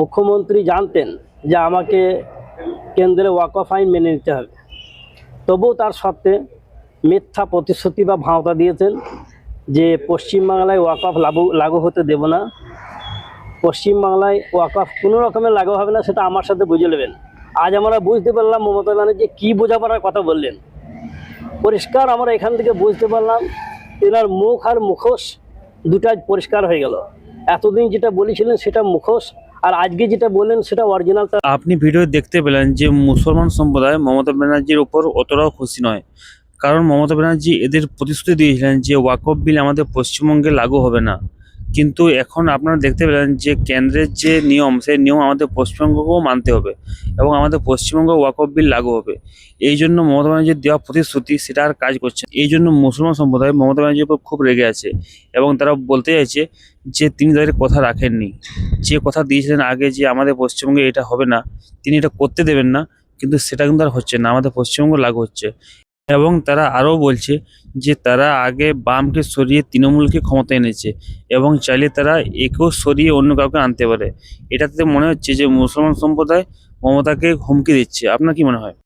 মুখ্যমন্ত্রী জানতেন যে আমাকে কেন্দ্রে ওয়াকফ আইন মেনে নিতে হবে। তবুও তার সত্ত্বে মিথ্যা প্রতিশ্রুতি বা ভাওতা দিয়েছেন যে পশ্চিমবাংলায় ওয়াকফ লাগু লাগু হতে দেব না। পশ্চিমবাংলায় ওয়াকফ কোনো রকমের লাগু হবে না, সেটা আমার সাথে বুঝে নেবেন। আজ আমরা বুঝতে পারলাম মমতা ব্যানার্জি কী বোঝাপড়ার কথা বললেন। পরিষ্কার আমরা এখান থেকে বুঝতে পারলাম, এনার মুখ আর মুখোশ দুটা পরিষ্কার হয়ে গেল। এতদিন যেটা বলেছিলেন সেটা মুখোশ আর আজকে যেটা বললেন সেটা অরিজিনাল আপনি ভিডিও দেখতে পেলেন যে মুসলমান সম্প্রদায় মমতা ব্যানার্জির উপর অতটাও খুশি নয়। কারণ মমতা ব্যানার্জি এদের প্রতিশ্রুতি দিয়েছিলেন যে ওয়াকফ বিল আমাদের পশ্চিমবঙ্গে লাগু হবে না। কিন্তু এখন আপনারা দেখতে পেলেন যে কেন্দ্রের যে নিয়ম, সেই নিয়ম আমাদের পশ্চিমবঙ্গকেও মানতে হবে এবং আমাদের পশ্চিমবঙ্গে ওয়াকফ বিল লাগু হবে। এই জন্য মমতা ব্যানার্জির দেওয়া প্রতিশ্রুতি, সেটা আর কাজ করছে এই জন্য মুসলমান সম্প্রদায় মমতা ব্যানার্জির উপর খুব রেগে আছে এবং তারা বলতে চাইছে যে তিনি তাদের কথা রাখেননি। যে কথা দিয়েছিলেন আগে যে আমাদের পশ্চিমবঙ্গে এটা হবে না, তিনি এটা করতে দেবেন না, কিন্তু সেটা কিন্তু আর হচ্ছে না। আমাদের পশ্চিমবঙ্গ লাগু হচ্ছে। এবং তারা আরও বলছে যে তারা আগে বামকে সরিয়ে তৃণমূলকে ক্ষমতা এনেছে এবং চাইলে তারা একেও সরিয়ে অন্য কাউকে আনতে পারে। এটাতে মনে হচ্ছে যে মুসলমান সম্প্রদায় মমতাকে হুমকি দিচ্ছে। আপনার কি মনে হয়?